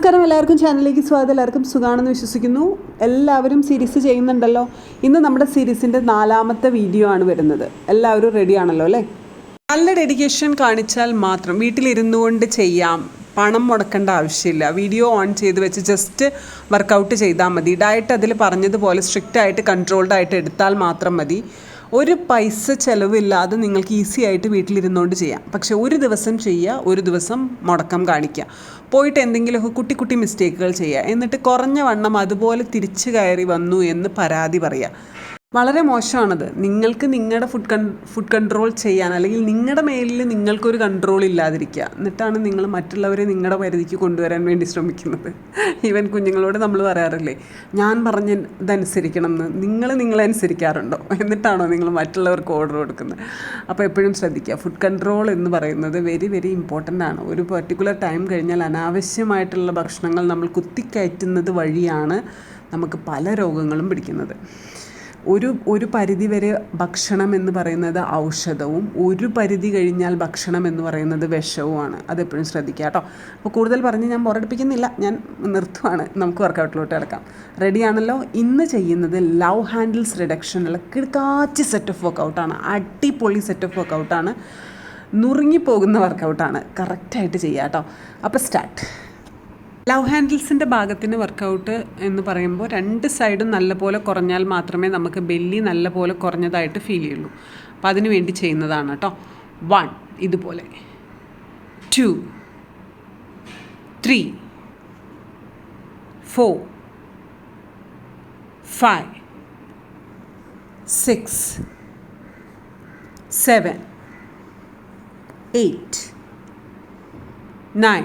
നമസ്കാരം എല്ലാവർക്കും ചാനലിലേക്ക് സ്വാഗതം. എല്ലാവർക്കും സുഖാണെന്ന് വിശ്വസിക്കുന്നു. എല്ലാവരും സീരീസ് ചെയ്യുന്നുണ്ടല്ലോ. ഇന്ന് നമ്മുടെ സീരീസിന്റെ നാലാമത്തെ വീഡിയോ ആണ് വരുന്നത്. എല്ലാവരും റെഡി ആണല്ലോ അല്ലേ? നല്ല ഡെഡിക്കേഷൻ കാണിച്ചാൽ മാത്രം വീട്ടിലിരുന്നു കൊണ്ട് ചെയ്യാം. പണം മുടക്കേണ്ട ആവശ്യമില്ല. വീഡിയോ ഓൺ ചെയ്ത് വെച്ച് ജസ്റ്റ് വർക്കൗട്ട് ചെയ്താൽ മതി. ഡയറ്റ് അതിൽ പറഞ്ഞതുപോലെ സ്ട്രിക്റ്റ് ആയിട്ട് കൺട്രോൾഡ് ആയിട്ട് എടുത്താൽ മാത്രം മതി. ഒരു പൈസ ചിലവില്ലാതെ നിങ്ങൾക്ക് ഈസി ആയിട്ട് വീട്ടിലിരുന്നുകൊണ്ട് ചെയ്യാം. പക്ഷെ ഒരു ദിവസം ചെയ്യുക ഒരു ദിവസം മുടക്കം കാണിക്കുക പോയിട്ട് എന്തെങ്കിലുമൊക്കെ കുട്ടി കുട്ടി മിസ്റ്റേക്കുകൾ ചെയ്യുക എന്നിട്ട് കുറഞ്ഞ വണ്ണം അതുപോലെ തിരിച്ചു കയറി വന്നു എന്ന് പരാതി പറയുക വളരെ മോശമാണത്. നിങ്ങൾക്ക് നിങ്ങളുടെ ഫുഡ് കൺ ഫുഡ് കൺട്രോൾ ചെയ്യാൻ അല്ലെങ്കിൽ നിങ്ങളുടെ മേലിൽ നിങ്ങൾക്കൊരു കൺട്രോൾ ഇല്ലാതിരിക്കുക. എന്നിട്ടാണ് നിങ്ങൾ മറ്റുള്ളവരെ നിങ്ങളുടെ പരിധിക്ക് കൊണ്ടുവരാൻ വേണ്ടി ശ്രമിക്കുന്നത്. ഈവൻ കുഞ്ഞുങ്ങളോട് നമ്മൾ പറയാറില്ലേ ഞാൻ പറഞ്ഞ ഇതനുസരിക്കണം എന്ന് നിങ്ങൾ നിങ്ങളെ അനുസരിക്കാറുണ്ടോ? എന്നിട്ടാണോ നിങ്ങൾ മറ്റുള്ളവർക്ക് ഓർഡർ കൊടുക്കുന്നത്. അപ്പോൾ എപ്പോഴും ശ്രദ്ധിക്കുക. ഫുഡ് കൺട്രോൾ എന്ന് പറയുന്നത് വെരി വെരി ഇമ്പോർട്ടന്റ് ആണ്. ഒരു പെർട്ടിക്കുലർ ടൈം കഴിഞ്ഞാൽ അനാവശ്യമായിട്ടുള്ള ഭക്ഷണങ്ങൾ നമ്മൾ കുത്തിക്കയറ്റുന്നത് വഴിയാണ് നമുക്ക് പല രോഗങ്ങളും പിടിക്കുന്നത്. ഒരു ഒരു പരിധി വരെ ഭക്ഷണം എന്ന് പറയുന്നത് ഔഷധവും ഒരു പരിധി കഴിഞ്ഞാൽ ഭക്ഷണം എന്ന് പറയുന്നത് വിഷവുമാണ്. അതെപ്പോഴും ശ്രദ്ധിക്കുക കേട്ടോ. അപ്പോൾ കൂടുതൽ പറഞ്ഞ് ഞാൻ ബോറടിപ്പിക്കുന്നില്ല. ഞാൻ നിർത്തുവാണ്. നമുക്ക് വർക്കൗട്ടിലോട്ട് കിടക്കാം. റെഡിയാണല്ലോ ഇന്ന് ചെയ്യുന്നത് ലവ് ഹാൻഡിൽസ് റിഡക്ഷനുള്ള കിടക്കാച്ചി സെറ്റ് ഓഫ് വർക്കൗട്ടാണ് അടിപൊളി സെറ്റ് ഓഫ് വർക്കൗട്ടാണ് നുറുങ്ങിപ്പോകുന്ന വർക്കൗട്ടാണ് കറക്റ്റായിട്ട് ചെയ്യുക കേട്ടോ. അപ്പോൾ സ്റ്റാർട്ട് ലവ് ഹാൻഡിൽസിന്റെ ഭാഗത്തിന് വർക്കൗട്ട് എന്ന് പറയുമ്പോൾ രണ്ട് സൈഡും നല്ലപോലെ കുറഞ്ഞാൽ മാത്രമേ നമുക്ക് ബെല്ലി നല്ലപോലെ കുറഞ്ഞതായിട്ട് ഫീൽ ചെയ്യുള്ളൂ. അപ്പോൾ അതിന് വേണ്ടി ചെയ്യുന്നതാണ് കേട്ടോ വൺ ഇതുപോലെ. Two three four five six seven eight nine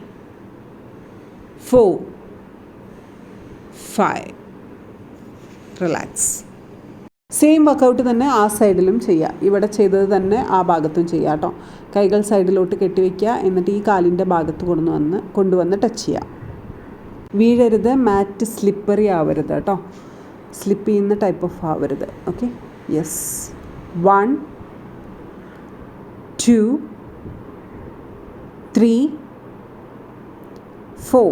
four five relax same workout തന്നെ ആ സൈഡിലും ചെയ്യുക ഇവിടെ ചെയ്തത് തന്നെ ആ ഭാഗത്തും ചെയ്യുക കേട്ടോ കൈകൾ സൈഡിലോട്ട് കെട്ടിവെക്കുക എന്നിട്ട് ഈ കാലിന്റെ ഭാഗത്ത് കൊണ്ടുവന്ന് കൊണ്ടുവന്ന് ടച്ച് ചെയ്യുക വീഴരുത്. മാറ്റ് സ്ലിപ്പറി ആവരുത് കേട്ടോ സ്ലിപ്പ് ചെയ്യുന്ന ടൈപ്പ് ഓഫ് ആവരുത്. Okay yes one two three four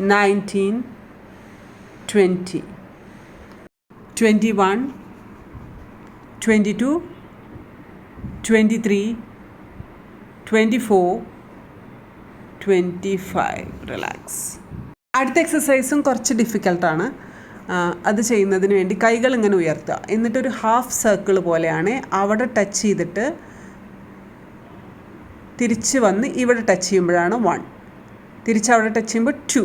19, 20, 21, 22, 23, 24, 25. Relax അടുത്ത എക്സസൈസും കുറച്ച് ഡിഫിക്കൽട്ടാണ് അത് ചെയ്യുന്നതിന് വേണ്ടി കൈകൾ ഇങ്ങനെ ഉയർത്തുക. എന്നിട്ടൊരു ഹാഫ് സർക്കിൾ പോലെയാണ് അവിടെ ടച്ച് ചെയ്തിട്ട് തിരിച്ച് വന്ന് ഇവിടെ ടച്ച് ചെയ്യുമ്പോഴാണ് വൺ തിരിച്ച് അവിടെ ടച്ച് ചെയ്യുമ്പോൾ two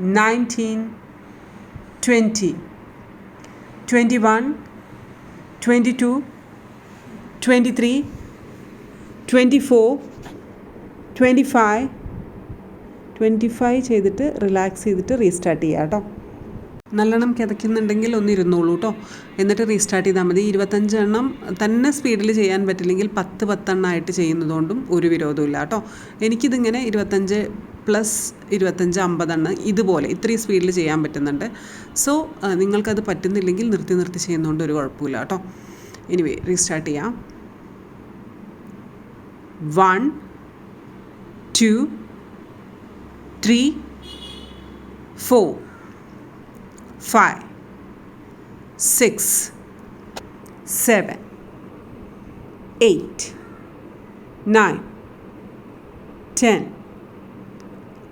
19, 20, 21, 22, 23, 24, 25, twenty five ചെയ്തിട്ട് റിലാക്സ് ചെയ്തിട്ട് റീസ്റ്റാർട്ട് ചെയ്യുക കേട്ടോ നല്ലോണം കിതയ്ക്കുന്നുണ്ടെങ്കിൽ ഒന്ന് ഇരുന്നോളൂ കേട്ടോ എന്നിട്ട് റീസ്റ്റാർട്ട് ചെയ്താൽ മതി. ഇരുപത്തഞ്ച് എണ്ണം തന്നെ സ്പീഡിൽ ചെയ്യാൻ പറ്റില്ലെങ്കിൽ പത്ത് പത്തെണ്ണമായിട്ട് ചെയ്യുന്നതുകൊണ്ടും ഒരു വിരോധമില്ല കേട്ടോ എനിക്കിതിങ്ങനെ ഇരുപത്തഞ്ച് പ്ലസ് ഇരുപത്തഞ്ച് അമ്പതെണ്ണം ഇതുപോലെ ഇത്രയും സ്പീഡിൽ ചെയ്യാൻ പറ്റുന്നുണ്ട്. സോ നിങ്ങൾക്കത് പറ്റുന്നില്ലെങ്കിൽ നിർത്തി നിർത്തി ചെയ്യുന്നതുകൊണ്ട് ഒരു കുഴപ്പമില്ല കേട്ടോ. എനിവേ റീസ്റ്റാർട്ട് ചെയ്യാം. One two three four five six seven eight nine ten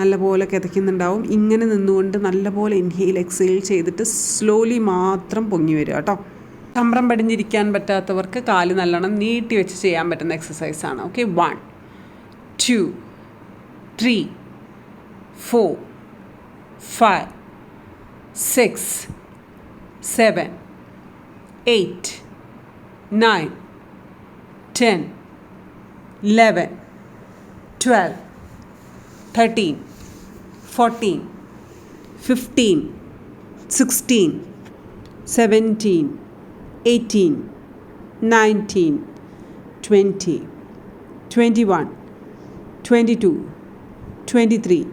നല്ലപോലെ കിതയ്ക്കുന്നുണ്ടാവും. ഇങ്ങനെ നിന്നുകൊണ്ട് നല്ലപോലെ ഇൻഹെയിൽ എക്സെയിൽ ചെയ്തിട്ട് സ്ലോലി മാത്രം പൊങ്ങി വരിക കേട്ടോ. ചമ്പ്രം പടിഞ്ഞിരിക്കാൻ പറ്റാത്തവർക്ക് കാൽ നല്ലോണം നീട്ടി വെച്ച് ചെയ്യാൻ പറ്റുന്ന എക്സസൈസാണ് okay one two three four five six seven eight nine ten eleven twelve eight, fourteen fifteen sixteen seventeen eighteen nineteen twenty twenty one twenty two twenty three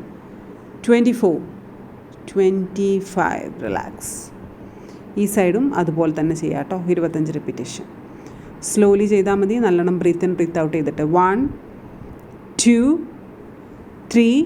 twenty four twenty five relax ഈ സൈഡും അതുപോലെ തന്നെ ചെയ്യാം കേട്ടോ. ഇരുപത്തഞ്ച് repetition slowly ചെയ്താൽ മതി. നല്ലോണം ബ്രീത്ത് ഇൻ ബ്രീത്ത് ഔട്ട് ചെയ്തിട്ട്. One two three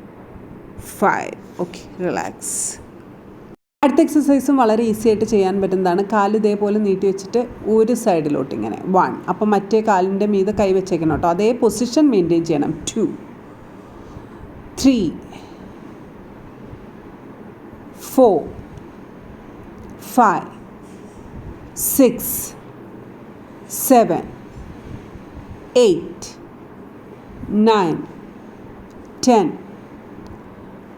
five okay relax അടുത്ത എക്സസൈസും വളരെ ഈസി ആയിട്ട് ചെയ്യാൻ പറ്റുന്നതാണ്. കാൽ ഇതേപോലെ നീട്ടി വെച്ചിട്ട് ഒരു സൈഡിലോട്ട് ഇങ്ങനെ. വൺ അപ്പം മറ്റേ കാലിന്റെ മീതെ കൈ വെച്ചേക്കണം കേട്ടോ. അതേ പൊസിഷൻ മെയിന്റെയിൻ ചെയ്യണം. Two three four five six seven eight nine ten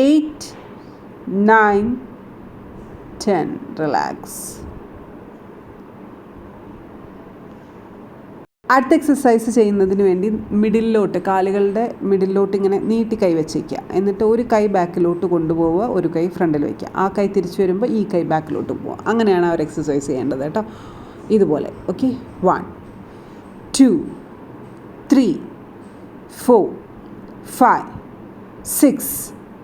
8 9 10 relax അടുത്ത എക്സസൈസ് ചെയ്യുന്നതിന് വേണ്ടി മിഡിലിലോട്ട് കാലുകളുടെ മിഡിലിലോട്ട് ഇങ്ങനെ നീട്ടി കൈ വെച്ചേക്കുക. എന്നിട്ട് ഒരു കൈ ബാക്കിലോട്ട് കൊണ്ടുപോവുക ഒരു കൈ ഫ്രണ്ടിൽ വയ്ക്കുക ആ കൈ തിരിച്ചു വരുമ്പോൾ ഈ കൈ ബാക്കിലോട്ട് പോവുക. അങ്ങനെയാണ് അവർ എക്സസൈസ് ചെയ്യേണ്ടത് കേട്ടോ. ഇതുപോലെ. Okay one two three four five six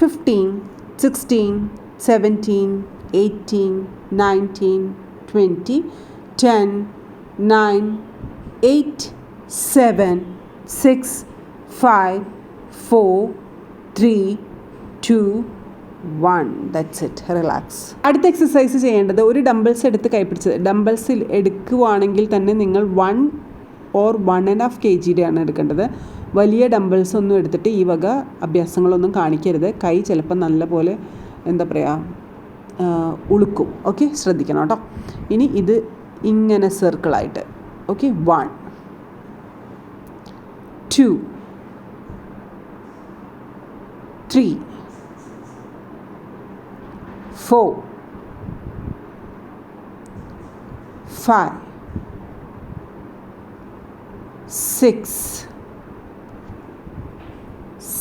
fifteen sixteen seventeen eighteen nineteen twenty ten nine eight seven six five four three two one that's it relax അടുത്ത എക്സസൈസ് ചെയ്യേണ്ടത് ഒരു ഡംബിൾസ് എടുത്ത് കൈപ്പിടിച്ചത് ഡംബിൾസിൽ എടുക്കുവാണെങ്കിൽ തന്നെ നിങ്ങൾ one or one and half K ജിയുടെയാണ് എടുക്കേണ്ടത്. വലിയ ഡംബിൾസ് ഒന്നും എടുത്തിട്ട് ഈ വക അഭ്യാസങ്ങളൊന്നും കാണിക്കരുത്. കൈ ചിലപ്പോൾ നല്ലപോലെ എന്താ പറയുക ഉളുക്കും. ഓക്കെ? ശ്രദ്ധിക്കണം കേട്ടോ. ഇനി ഇത് ഇങ്ങനെ സർക്കിളായിട്ട് okay? One two three four five six,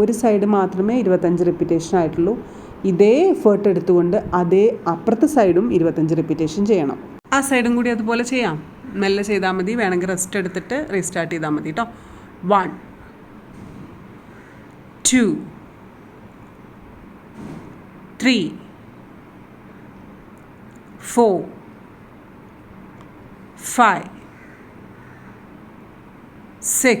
ഒരു സൈഡ് മാത്രമേ ഇരുപത്തഞ്ച് റിപ്പീറ്റേഷൻ ആയിട്ടുള്ളൂ. ഇതേ എഫേർട്ട് എടുത്തുകൊണ്ട് അതേ അപ്പുറത്തെ സൈഡും ഇരുപത്തഞ്ച് റിപ്പീറ്റേഷൻ ചെയ്യണം. ആ സൈഡും കൂടി അതുപോലെ ചെയ്യാം. മെല്ലെ ചെയ്താൽ മതി. വേണമെങ്കിൽ റെസ്റ്റ് എടുത്തിട്ട് റീസ്റ്റാർട്ട് ചെയ്താൽ മതി കേട്ടോ one two three four five six,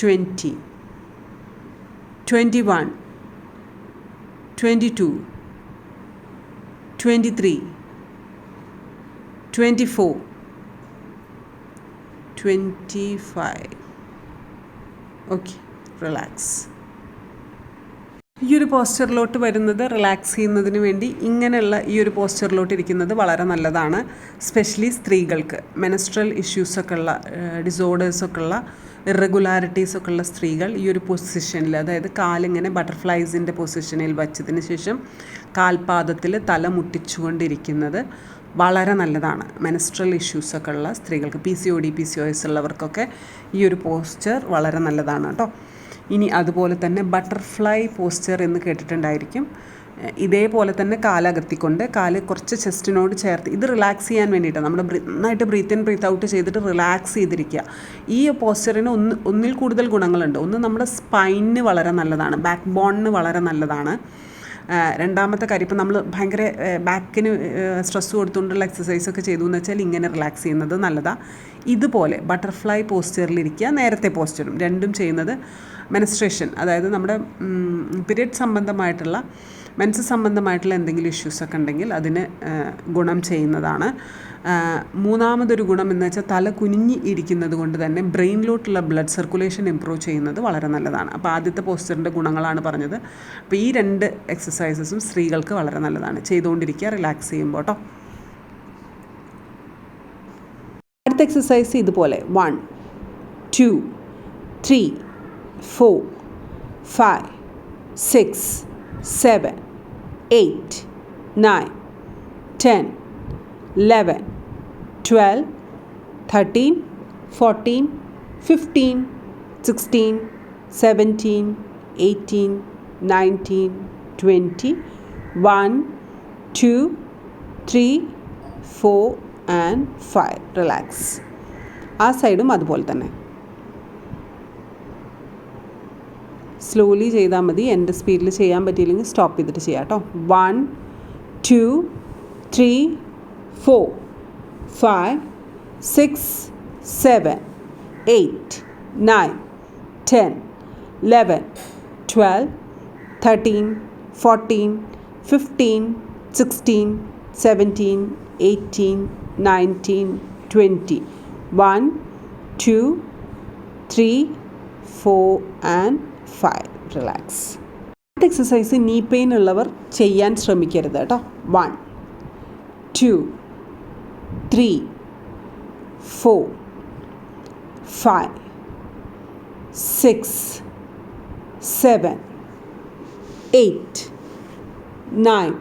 20, 21, 22, 23, 24, 25. Okay, relax. ഈ ഒരു പോസ്റ്ററിലോട്ട് വരുന്നത് റിലാക്സ് ചെയ്യുന്നതിന് വേണ്ടി ഇങ്ങനെയുള്ള ഈ ഒരു പോസ്റ്ററിലോട്ട് ഇരിക്കുന്നത് വളരെ നല്ലതാണ്. സ്പെഷ്യലി സ്ത്രീകൾക്ക് മെനസ്ട്രൽ ഇഷ്യൂസൊക്കെ ഉള്ള ഡിസോർഡേഴ്സൊക്കെ ഉള്ള ഇറഗുലാരിറ്റീസ് ഒക്കെ ഉള്ള സ്ത്രീകൾ ഈ ഒരു പൊസിഷനിൽ അതായത് കാലിങ്ങനെ ബട്ടർഫ്ലൈസിന്റെ പൊസിഷനിൽ വച്ചതിന് ശേഷം കാൽപാദത്തിൽ തല മുട്ടിച്ചുകൊണ്ടിരിക്കുന്നത് വളരെ നല്ലതാണ്. മെനസ്ട്രൽ ഇഷ്യൂസൊക്കെ ഉള്ള സ്ത്രീകൾക്ക് P C O D P C O S ഉള്ളവർക്കൊക്കെ ഈ ഒരു പോസ്റ്റർ വളരെ നല്ലതാണ് കേട്ടോ. ഇനി അതുപോലെ തന്നെ ബട്ടർഫ്ലൈ പോസ്ചർ എന്ന് കേട്ടിട്ടുണ്ടായിരിക്കും. ഇതേപോലെ തന്നെ കാലകത്തിക്കൊണ്ട് കാൽ കുറച്ച് ചെസ്റ്റിനോട് ചേർത്ത് ഇത് റിലാക്സ് ചെയ്യാൻ വേണ്ടിയിട്ടാണ്. നമ്മൾ നന്നായിട്ട് ബ്രീത്ത് ഇൻ ബ്രീത്ത് ഔട്ട് ചെയ്തിട്ട് റിലാക്സ് ചെയ്തിരിക്കുക. ഈ പോസ്റ്ററിന് ഒന്ന് ഒന്നിൽ കൂടുതൽ ഗുണങ്ങളുണ്ട്. ഒന്ന് നമ്മുടെ സ്പൈനിന് വളരെ നല്ലതാണ്. ബാക്ക് ബോണിന് വളരെ നല്ലതാണ്. രണ്ടാമത്തെ കാര്യം ഇപ്പം നമ്മൾ ഭയങ്കര ബാക്കിന് സ്ട്രെസ് കൊടുത്തുകൊണ്ടുള്ള എക്സസൈസ് ഒക്കെ ചെയ്തു എന്ന് വെച്ചാൽ ഇങ്ങനെ റിലാക്സ് ചെയ്യുന്നത് നല്ലതാണ് ഇതുപോലെ ബട്ടർഫ്ലൈ പോസ്റ്ററിലിരിക്കുക നേരത്തെ പോസ്റ്ററും. രണ്ടും ചെയ്യുന്നത് മെനസ്ട്രേഷൻ അതായത് നമ്മുടെ പിരീഡ് സംബന്ധമായിട്ടുള്ള മെൻസ് സംബന്ധമായിട്ടുള്ള എന്തെങ്കിലും ഇഷ്യൂസൊക്കെ ഉണ്ടെങ്കിൽ അതിന് ഗുണം ചെയ്യുന്നതാണ്. മൂന്നാമതൊരു ഗുണം എന്ന് വെച്ചാൽ തല കുനിഞ്ഞ് ഇരിക്കുന്നത് കൊണ്ട് തന്നെ ബ്രെയിനിലോട്ടുള്ള ബ്ലഡ് സർക്കുലേഷൻ ഇമ്പ്രൂവ് ചെയ്യുന്നത് വളരെ നല്ലതാണ്. അപ്പോൾ ആദ്യത്തെ പോസ്റ്ററിന്റെ ഗുണങ്ങളാണ് പറഞ്ഞത്. അപ്പോൾ ഈ രണ്ട് എക്സസൈസസും സ്ത്രീകൾക്ക് വളരെ നല്ലതാണ്. ചെയ്തുകൊണ്ടിരിക്കുക റിലാക്സ് ചെയ്യുമ്പോൾ കേട്ടോ. അടുത്ത എക്സസൈസ് ഇതുപോലെ. One two three four, five six seven eight nine ten eleven twelve thirteen fourteen fifteen sixteen seventeen eighteen nineteen twenty one two three four and five relax ആ സൈഡും അതുപോലെ തന്നെ. സ്ലോലി ചെയ്താൽ മതി. എന്റെ സ്പീഡിൽ ചെയ്യാൻ പറ്റിയില്ലെങ്കിൽ സ്റ്റോപ്പ് ചെയ്തിട്ട് ചെയ്യാം കേട്ടോ one two three four five six seven eight nine ten eleven twelve thirteen fourteen fifteen sixteen seventeen eighteen nineteen twenty one two three four and five relax exercise knee pain ഉള്ളവർ ചെയ്യാൻ ശ്രമിക്കരുത് കേട്ടോ. One two three four five six seven eight nine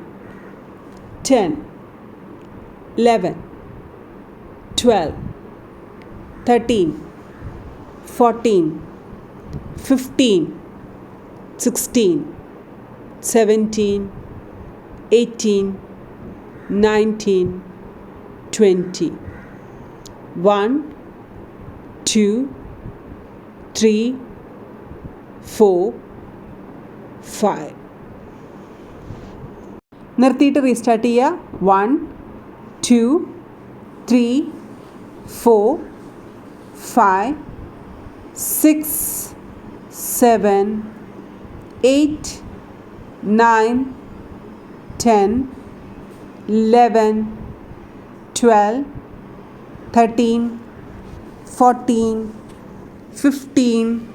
ten eleven twelve thirteen fourteen fifteen sixteen seventeen eighteen nineteen twenty one two three four five നിർത്തിയിട്ട് restart ചെയ്യുക. One two three four five six seven 8, 9, 10, 11, 12, 13, 14, 15,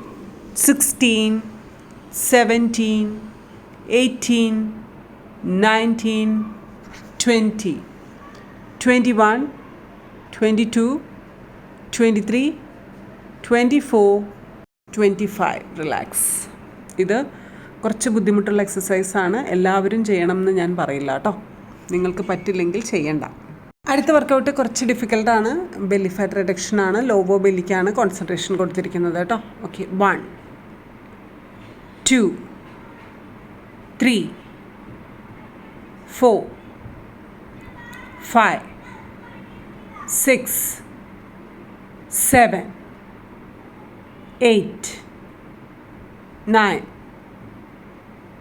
16, 17, 18, 19, 20, 21, 22, 23, 24, 25. Relax. Either. കുറച്ച് ബുദ്ധിമുട്ടുള്ള എക്സസൈസാണ് എല്ലാവരും ചെയ്യണം എന്ന് ഞാൻ പറയില്ല കേട്ടോ. നിങ്ങൾക്ക് പറ്റില്ലെങ്കിൽ ചെയ്യണ്ട. അടുത്ത വർക്കൗട്ട് കുറച്ച് ഡിഫിക്കൽട്ടാണ് ബെല്ലി ഫാറ്റ് റിഡക്ഷൻ ആണ്. ലോബോ ബെല്ലിക്കാണ് കോൺസെൻട്രേഷൻ കൊടുത്തിരിക്കുന്നത് കേട്ടോ. Okay one two three four five six seven eight nine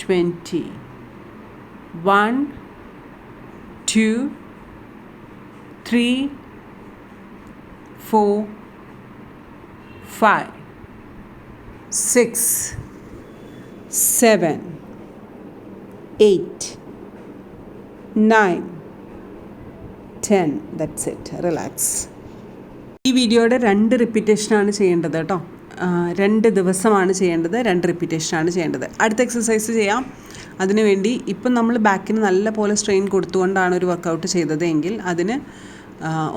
20. 1, 2, 3, 4, 5, 6, 7, 8, 9, 10. That's it relax ഈ വീഡിയോയുടെ രണ്ട് റിപ്പീറ്റേഷനാണ് ചെയ്യേണ്ടത് കേട്ടോ രണ്ട് ദിവസമാണ് ചെയ്യേണ്ടത് രണ്ട് റിപ്പീറ്റേഷനാണ് ചെയ്യേണ്ടത്. അടുത്ത എക്സസൈസ് ചെയ്യാം. അതിനുവേണ്ടി ഇപ്പം നമ്മൾ ബാക്കിന് നല്ല പോലെ സ്ട്രെയിൻ കൊടുത്തുകൊണ്ടാണ് ഒരു വർക്കൗട്ട് ചെയ്തത് എങ്കിൽ അതിന്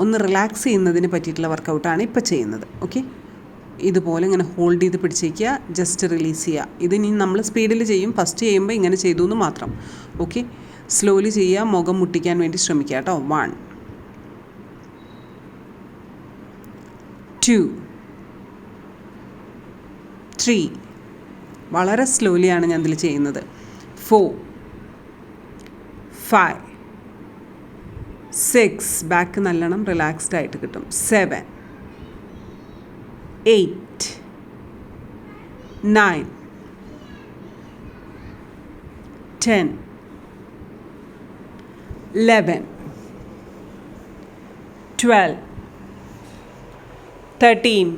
ഒന്ന് റിലാക്സ് ചെയ്യുന്നതിന് പറ്റിയിട്ടുള്ള വർക്കൗട്ടാണ് ഇപ്പോൾ ചെയ്യുന്നത്. ഓക്കെ ഇതുപോലെ ഇങ്ങനെ ഹോൾഡ് ചെയ്ത് പിടിച്ചേക്കുക ജസ്റ്റ് റിലീസ് ചെയ്യുക. ഇതിനി നമ്മൾ സ്പീഡിൽ ചെയ്യും. ഫസ്റ്റ് ചെയ്യുമ്പോൾ ഇങ്ങനെ ചെയ്തു എന്ന് മാത്രം. ഓക്കെ സ്ലോലി ചെയ്യുക മുഖം മുട്ടിക്കാൻ വേണ്ടി ശ്രമിക്കുക കേട്ടോ. വൺ ടു ത്രീ വളരെ സ്ലോലിയാണ് ഞാൻ ഇതിൽ ചെയ്യുന്നത്. ഫോർ ഫൈവ് സിക്സ് ബാക്ക് നല്ലോണം റിലാക്സ്ഡ് ആയിട്ട് കിട്ടും. Seven eight nine ten eleven twelve thirteen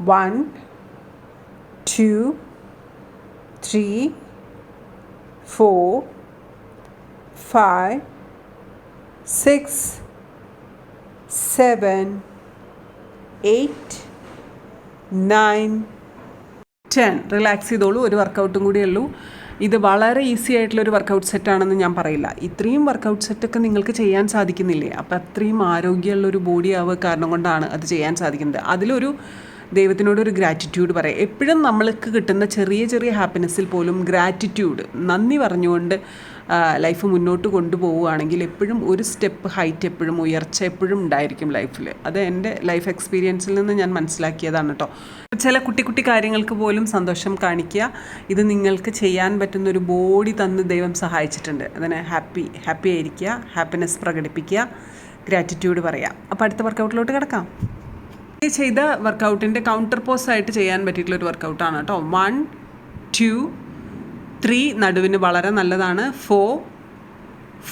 One two three four five six seven eight nine ten. Relax ചെയ്തോളൂ ഒരു വർക്കൗട്ടും കൂടിയുള്ളൂ ഇത് വളരെ ഈസി ആയിട്ടുള്ള ഒരു വർക്കൗട്ട് സെറ്റാണെന്ന് ഞാൻ പറയില്ല. ഇത്രയും വർക്കൗട്ട് സെറ്റൊക്കെ നിങ്ങൾക്ക് ചെയ്യാൻ സാധിക്കുന്നില്ലേ? അപ്പോൾ അത്രയും ആരോഗ്യമുള്ളൊരു ബോഡി ആവുക കാരണം കൊണ്ടാണ് അത് ചെയ്യാൻ സാധിക്കുന്നത്. അതിലൊരു ദൈവത്തിനോട് ഒരു ഗ്രാറ്റിറ്റ്യൂഡ് പറയാം. എപ്പോഴും നമ്മൾക്ക് കിട്ടുന്ന ചെറിയ ചെറിയ ഹാപ്പിനെസ്സിൽ പോലും ഗ്രാറ്റിറ്റ്യൂഡ് നന്ദി പറഞ്ഞുകൊണ്ട് ലൈഫ് മുന്നോട്ട് കൊണ്ടുപോവുകയാണെങ്കിൽ എപ്പോഴും ഒരു സ്റ്റെപ്പ് ഹൈറ്റ് എപ്പോഴും ഉയർച്ച എപ്പോഴും ഉണ്ടായിരിക്കും ലൈഫിൽ അത് എന്റെ ലൈഫ് എക്സ്പീരിയൻസിൽ നിന്ന് ഞാൻ മനസ്സിലാക്കിയതാണ് കേട്ടോ ചില കുട്ടി കുട്ടി കാര്യങ്ങൾക്ക് പോലും സന്തോഷം കാണിക്കുക ഇത് നിങ്ങൾക്ക് ചെയ്യാൻ പറ്റുന്ന ഒരു ബോഡി തന്ന് ദൈവം സഹായിച്ചിട്ടുണ്ട്. അതിനെ ഹാപ്പി ഹാപ്പി ആയിരിക്കുക ഹാപ്പിനെസ് പ്രകടിപ്പിക്കുക ഗ്രാറ്റിറ്റ്യൂഡ് പറയാം. അപ്പോൾ അടുത്ത വർക്കൗട്ടിലോട്ട് കിടക്കാം. ഈ ചെയ്ത വർക്കൗട്ടിന്റെ കൗണ്ടർ പോസ് ആയിട്ട് ചെയ്യാൻ പറ്റിയിട്ടുള്ള ഒരു വർക്കൗട്ടാണ് കേട്ടോ. വൺ ടു ത്രീ നടുവിന് വളരെ നല്ലതാണ്. Four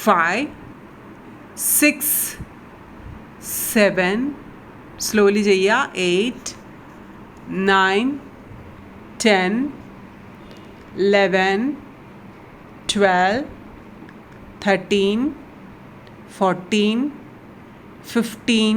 five six seven slowly ചെയ്യുക. Eight nine ten eleven twelve thirteen fourteen fifteen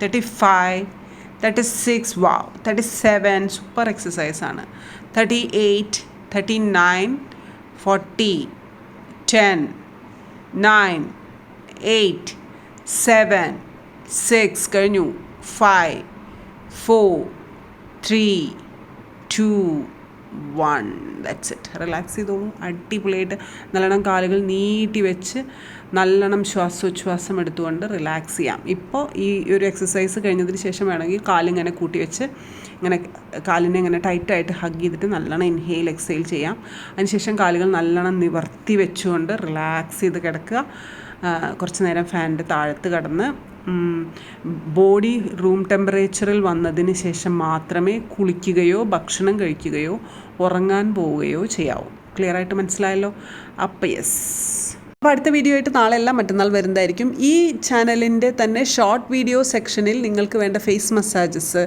thirty five thirty six wow thirty seven super എക്സസൈസാണ് thirty eight thirty nine forty ten nine eight seven six കഴിഞ്ഞു five four three two one that's it relax ചെയ്തോളൂ. അടിപൊളിയായിട്ട് നല്ലോണം കാലുകൾ നീട്ടി വെച്ച് നല്ലോണം ശ്വാസോച്ഛ്വാസം എടുത്തുകൊണ്ട് relax ചെയ്യാം. ഇപ്പോൾ ഈ ഒരു എക്സസൈസ് കഴിഞ്ഞതിന് ശേഷം വേണമെങ്കിൽ കാലിങ്ങനെ കൂട്ടി വെച്ച് ഇങ്ങനെ കാലിനെ ഇങ്ങനെ ടൈറ്റായിട്ട് ഹഗ് ചെയ്തിട്ട് നല്ലോണം ഇൻഹെയിൽ എക്സൈൽ ചെയ്യാം. അതിനുശേഷം കാലുകൾ നല്ലോണം നിവർത്തി വെച്ചുകൊണ്ട് റിലാക്സ് ചെയ്ത് കിടക്കുക. കുറച്ച് നേരം ഫാനിന്റെ താഴത്ത് കിടന്ന് ബോഡി റൂം ടെമ്പറേച്ചറിൽ വന്നതിന് ശേഷം മാത്രമേ കുളിക്കുകയോ ഭക്ഷണം കഴിക്കുകയോ ഉറങ്ങാൻ പോവുകയോ ചെയ്യാവൂ. ക്ലിയർ ആയിട്ട് മനസ്സിലായല്ലോ? അപ്പം യെസ് അപ്പോൾ അടുത്ത വീഡിയോ ആയിട്ട് നാളെ എല്ലാം മറ്റന്നാൾ വരുന്നതായിരിക്കും. ഈ ചാനലിന്റെ തന്നെ ഷോർട്ട് വീഡിയോ സെക്ഷനിൽ നിങ്ങൾക്ക് വേണ്ട ഫേസ് മസാജസ്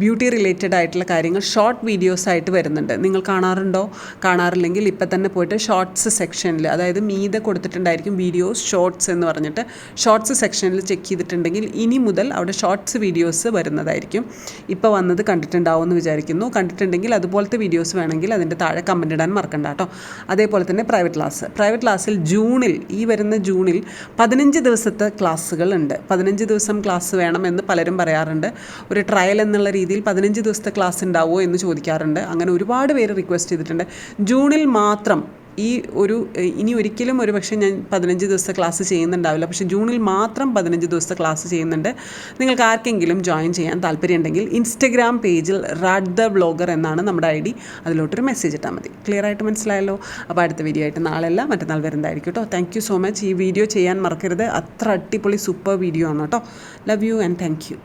ബ്യൂട്ടി റിലേറ്റഡ് ആയിട്ടുള്ള കാര്യങ്ങൾ ഷോർട്ട് വീഡിയോസ് ആയിട്ട് വരുന്നുണ്ട്. നിങ്ങൾ കാണാറുണ്ടോ? കാണാറില്ലെങ്കിൽ ഇപ്പം തന്നെ പോയിട്ട് ഷോർട്സ് സെക്ഷനിൽ അതായത് മീതെ കൊടുത്തിട്ടുണ്ടായിരിക്കും വീഡിയോസ് ഷോർട്സ് എന്ന് പറഞ്ഞിട്ട് ഷോർട്സ് സെക്ഷനിൽ ചെക്ക് ചെയ്തിട്ടുണ്ടെങ്കിൽ ഇനി മുതൽ അവിടെ ഷോർട്സ് വീഡിയോസ് വരുന്നതായിരിക്കും. ഇപ്പോൾ വന്നത് കണ്ടിട്ടുണ്ടാവുമെന്ന് വിചാരിക്കുന്നു. കണ്ടിട്ടുണ്ടെങ്കിൽ അതുപോലത്തെ വീഡിയോസ് വേണമെങ്കിൽ അതിന്റെ താഴെ കമന്റ് ഇടാൻ മറക്കണ്ട കേട്ടോ. അതേപോലെ തന്നെ പ്രൈവറ്റ് ക്ലാസ് പ്രൈവറ്റ് ക്ലാസ്സിൽ ജൂണിൽ ഈ വരുന്ന ജൂണിൽ പതിനഞ്ച് ദിവസത്തെ ക്ലാസ്സുകൾ ഉണ്ട്. പതിനഞ്ച് ദിവസം ക്ലാസ് വേണമെന്ന് പലരും പറയാറുണ്ട്. ഒരു ട്രയൽ എന്നുള്ള രീതിയിൽ പതിനഞ്ച് ദിവസത്തെ ക്ലാസ് ഉണ്ടാവുമോ എന്ന് ചോദിക്കാറുണ്ട്. അങ്ങനെ ഒരുപാട് പേര് റിക്വസ്റ്റ് ചെയ്തിട്ടുണ്ട്. ജൂണിൽ മാത്രം ഈ ഒരു ഇനി ഒരിക്കലും ഒരു പക്ഷേ ഞാൻ പതിനഞ്ച് ദിവസത്തെ ക്ലാസ് ചെയ്യുന്നുണ്ടാവില്ല. പക്ഷേ ജൂണിൽ മാത്രം പതിനഞ്ച് ദിവസത്തെ ക്ലാസ് ചെയ്യുന്നുണ്ട്. നിങ്ങൾക്ക് ആർക്കെങ്കിലും ജോയിൻ ചെയ്യാൻ താല്പര്യമുണ്ടെങ്കിൽ ഇൻസ്റ്റഗ്രാം പേജിൽ റാഡ് ദ ബ്ലോഗർ എന്നാണ് നമ്മുടെ ഐ ഡി. അതിലോട്ടൊരു മെസ്സേജ് ഇട്ടാൽ മതി. ക്ലിയർ ആയിട്ട് മനസ്സിലായല്ലോ? അപ്പോൾ അടുത്ത വീഡിയോ ആയിട്ട് നാളെയല്ല മറ്റന്നാൾ വരുന്നതായിരിക്കും കേട്ടോ. താങ്ക് യു സോ മച്ച് ഈ വീഡിയോ ചെയ്യാൻ മറക്കരുത്. അത്ര അടിപൊളി സൂപ്പർ വീഡിയോ ആണ് കേട്ടോ. Love you and thank you